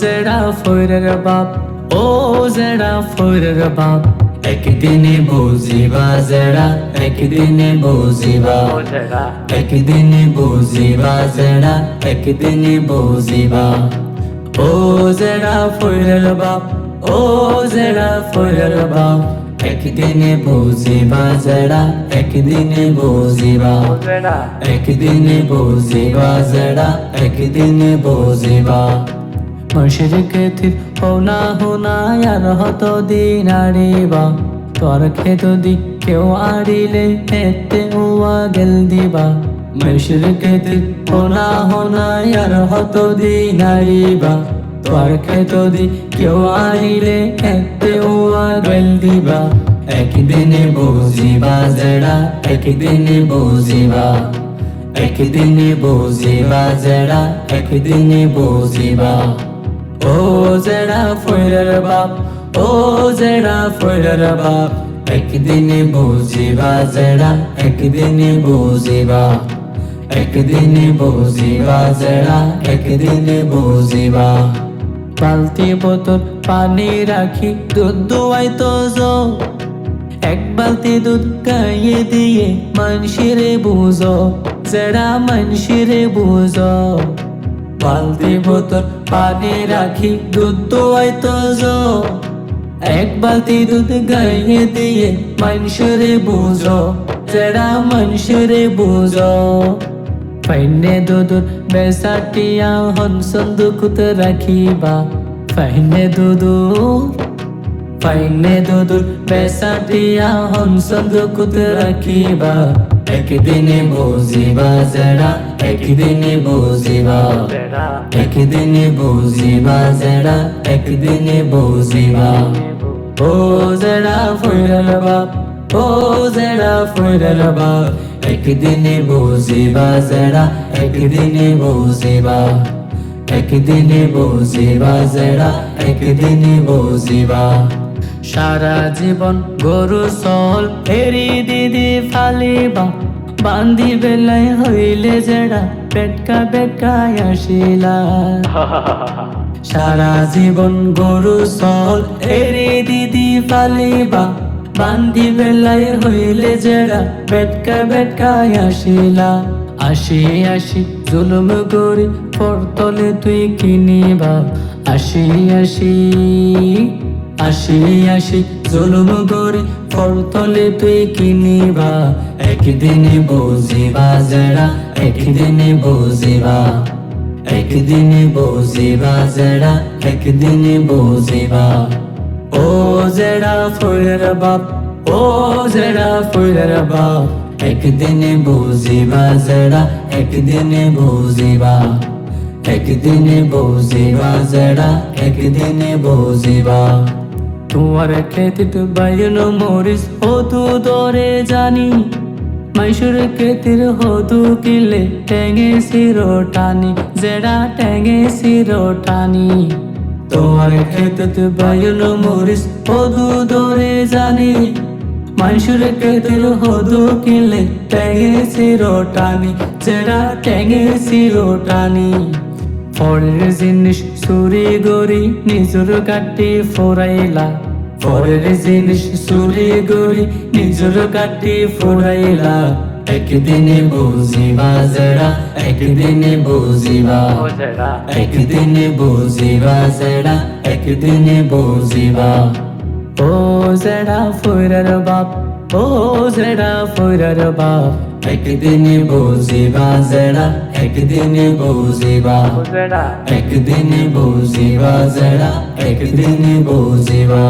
জেরা ফৈরের বাপ, ও জেরা ফৈরের বাপ। একদিনে বুঝিবা জেরা একদিনে বুঝিবা। একদিনে বুঝিবা জেরা একদিনে বুঝিবা। ও জেরা ফৈরের বাপ, ও জেরা ফৈরের বাপ। একদিনে বুঝিবা জেরা একদিনে বুঝিবা। একদিনে বুঝিবা জেরা একদিনে বুঝিবা। মশরিকে থির হোনা হোনা আর হত দিন আড়িবা। তোর খেত দি কেউ আড়িলে এতে উয়া গেল দিবা। মশরিকে থির হোনা হোনা আর হত দিন আড়িবা। তোর খেত দি কেউ আড়িলে এতে উয়া গেল দিবা। একদিনে বুঝিবা জেড়া, একদিনে বুঝিবা। একদিনে বুঝিবা জেড়া, একদিনে বুঝিবা। ও জেড়া ফৈরের বাপ ও জেড়া ফৈরের বাপ একদিনে বুঝিবা জেড়া একদিনে বুঝিবা একদিনে বুঝিবা জেড়া একদিনে বুঝিবা বালতি বোতল পানি রাখি দুধ দুয়াই তো এক বালতি দুধ গাইয়ে দিয়ে মানসিরে বুঝো জেড়া মানসিরে বুঝো বালতি বোতল পানি রাখি, দুধ দোয়াই তো এক বালতি দুধ গাইয়ে দিয়ে মানসিরে বুঝো জেড়া মানসিরে বুঝো। ফাইনে দুধুর বেসাটিয়া হন সন্দুকুত রাখিবা। ফাইনে দুধুর ফাইনে দুধুর বেসাটিয়া হন সন্দুকুত রাখিবা। একদিনে বুঝিবা জেড়া একদিনে বুঝিবা একদিনে বুঝিবা জেড়া একদিনে বুঝিবা ও জেড়া ফুইরার বাপ ও জেড়া ফুইরার বাপ একদিনে বুঝিবা জেড়া একদিনে বুঝিবা একদিনে বুঝিবা জেড়া একদিনে বুঝিবা সারা জীবন গরু সল এরি দিদি ফালিবা বান্দি বেলায় হইলে জেড়া পেটকা বেটকায় আসিলা সারা জীবন গরু সল এরি দিদি ফালিবা বান্দি বেলায় হইলে জেড়া বেটকা বেটকায় আসিলা আসি আসি জুলুম করি পরতলে তুই কিনিবা আসি আসি আসি আসি জুলুম করি পরতলে তুই কিনিবা একদিনে বুঝিবা জেড়া একদিনে বুঝিবা। একদিনে বুঝিবা জেড়া একদিনে বুঝিবা। ও জেড়া ফুলের বাপ, ও জেড়া ফুলের বাপ, একদিনে বুঝিবা জেড়া একদিনে বুঝিবা। একদিনে বুঝিবা জেড়া একদিনে বুঝিবা। তোমার খেতিত বাইন মরিস হতু দরে জানি। মাইশুর খেতির হতু কিলে টেঙে সিরো টানি, জেড়া টেঙে সিরো টানি। তোমার খেতত বাইন মরিস হতু দরে জানি। মাইশুর খেতির হতু কিলে টেঙে সিরো টানি, জেড়া টেঙে সিরো টানি। পরের জিনিস চুরি গরি নিজর কাটি ফোরাইলা। পরের জিনিস চুরি গরি নিজর কাটি ফোরাইলা। একদিনে বুঝিবা জেড়া একদিনে বুঝিবা। একদিনে বুঝিবা জেড়া একদিনে বুঝিবা। ও জেড়া ফোরার বাপ ও জেড়া ফোরার বাপ একদিন বুঝিবা জেড়া একদিন বুঝিবা একদিনে বুঝিবা জেড়া একদিন বুঝিবা